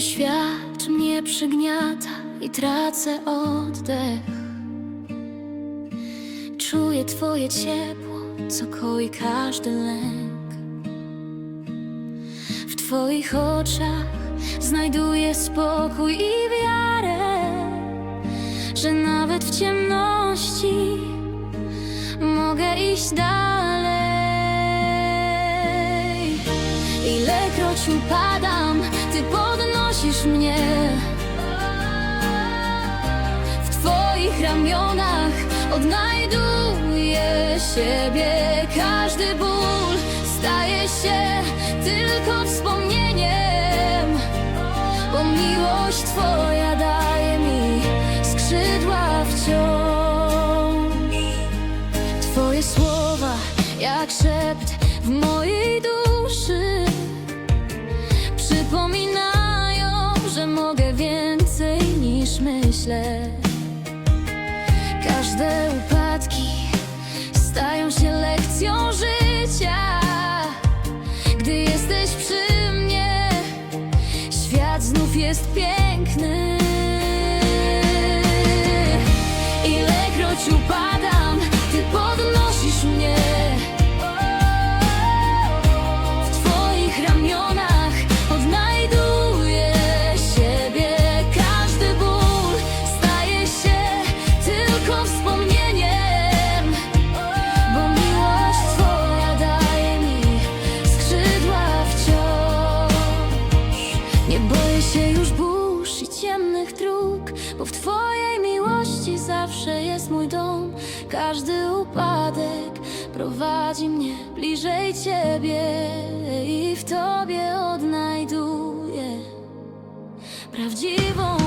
świat mnie przygniata i tracę oddech. Czuję Twoje ciepło, co koi każdy lęk. W Twoich oczach znajduję spokój i wiarę, że nawet w ciemności mogę iść dalej. Ilekroć upadam, Ty podnosisz mnie. W Twoich ramionach odnajduję siebie. Każdy ból staje się tylko wspomnieniem, bo miłość Twoja daje mi skrzydła wciąż. Twoje słowa jak szept w mojej duszy Każde upadki stają się lekcją życia. Gdy jesteś przy mnie, świat znów jest piękny. Ilekroć upadam, dróg, bo w Twojej miłości zawsze jest mój dom. Każdy upadek prowadzi mnie bliżej Ciebie i w Tobie odnajduję prawdziwą.